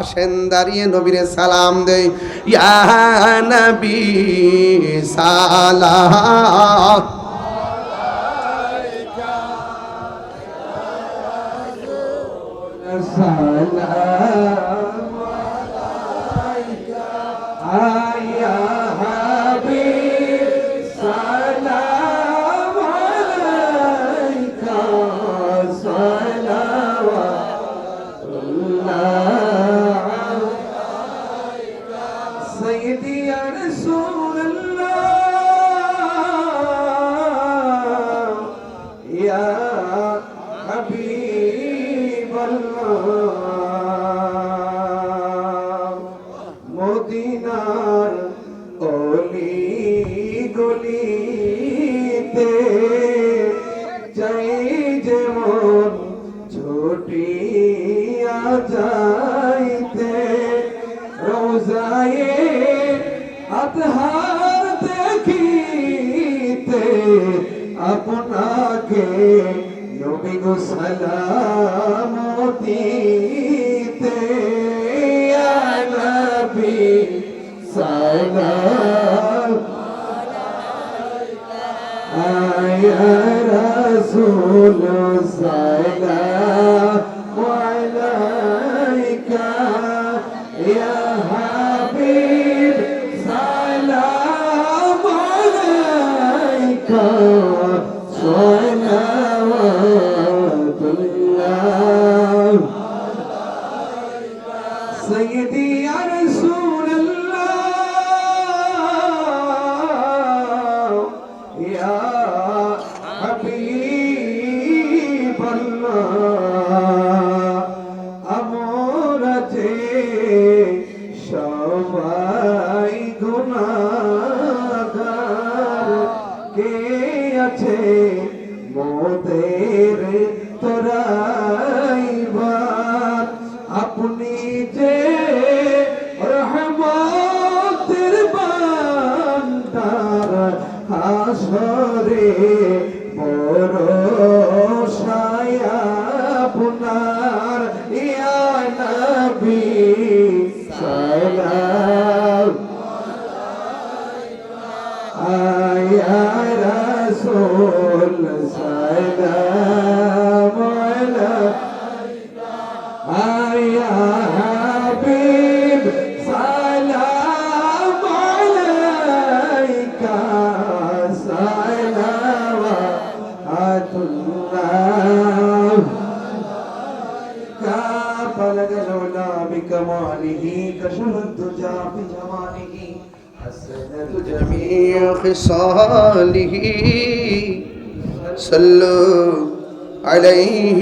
আসেন দাঁড়িয়ে নবীরে সালাম দেই। ইয়া নবী সালাম। সালাম। মদিনার গলিতে যেমন যাইতে দেখিতে আপনাকে নবী গো সালামতিতে সালাম আয়া রাসূল সালাম আলাইকা ইয়া হাবিব সালাম আলাইকা। সবাই গুণাগার। কে আছে মোদের তোরাইবার আপনি যে রহমতের বান্দার হাসরে يا رسول سلام عليك. يا حبيب سلام عليك. صلوات الله. كافلك لولا بكماله كشف الدجى بجماله. جميع خصاله صلوا عليه